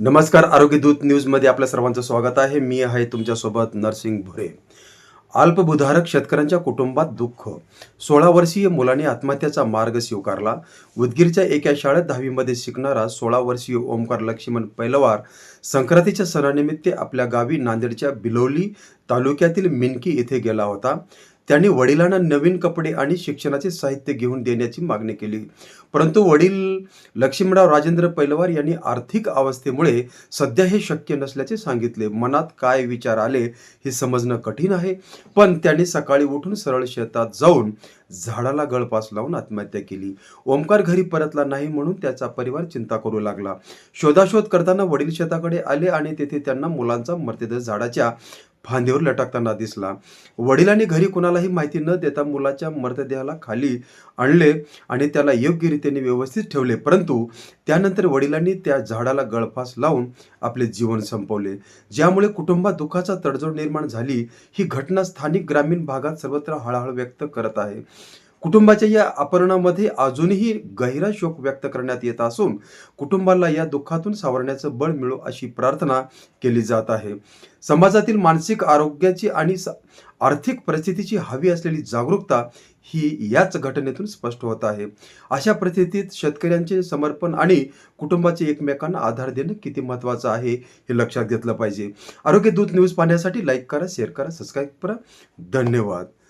नमस्कार आरोग्य दूत न्यूजमध्ये आपल्या सर्वांचं स्वागत आहे. मी आहे तुमच्यासोबत नरसिंग भुरे. अल्पभूधारक शेतकऱ्यांच्या कुटुंबात दुःख. सोळा वर्षीय मुलाने आत्महत्याचा मार्ग स्वीकारला. उदगीरच्या एका शाळेत दहावीमध्ये शिकणारा सोळा वर्षीय ओमकार लक्ष्मण पैलवार संक्रांतीच्या सणानिमित्त आपल्या गावी नांदेडच्या बिलोली तालुक्यातील मिनकी येथे गेला होता. त्यांनी वडिलांना नवीन कपडे आणि शिक्षणाचे साहित्य घेऊन देण्याची मागणी केली. परंतु वडील लक्ष्मणराव राजेंद्र पैलवार यांनी आर्थिक अवस्थेमुळे सध्या हे शक्य नसल्याचे सांगितले. मनात काय विचार आले हे समजणं कठीण आहे. पण त्यांनी सकाळी उठून सरळ शेतात जाऊन झाडाला गळपास लावून आत्महत्या केली. ओमकार घरी परतला नाही म्हणून त्याचा परिवार चिंता करू लागला. शोधाशोध करताना वडील शेताकडे आले आणि तेथे त्यांना मुलांचा मृतदेह झाडाच्या फांदीवर लटकताना दिसला. वडिलांनी घरी कुणालाही माहिती न देता मुलाच्या मृतदेहाला खाली आणले आणि त्याला योग्य रीतीने व्यवस्थित ठेवले. परंतु त्यानंतर वडिलांनी त्या झाडाला गळफास लावून आपले जीवन संपवले. ज्यामुळे कुटुंबात दुःखाचा तडजोड निर्माण झाली. ही घटना स्थानिक ग्रामीण भागात सर्वत्र हळहळ व्यक्त करत आहे. कुटुंबाच्या या अपहरणामध्ये अजूनही गहिरा शोक व्यक्त करण्यात येत असून कुटुंबाला या दुःखातून सावरण्याचं बळ मिळो अशी प्रार्थना केली जात आहे. समाजातील मानसिक आरोग्याची आणि स- आर्थिक परिस्थितीची हवी असलेली जागरूकता ही याच घटनेतून स्पष्ट होत आहे. अशा परिस्थितीत शेतकऱ्यांचे समर्पण आणि कुटुंबाचे एकमेकांना आधार देणं किती महत्त्वाचं आहे हे लक्षात घेतलं पाहिजे. आरोग्य दूत न्यूज पाहण्यासाठी लाईक करा शेअर करा सबस्क्राईब करा. धन्यवाद.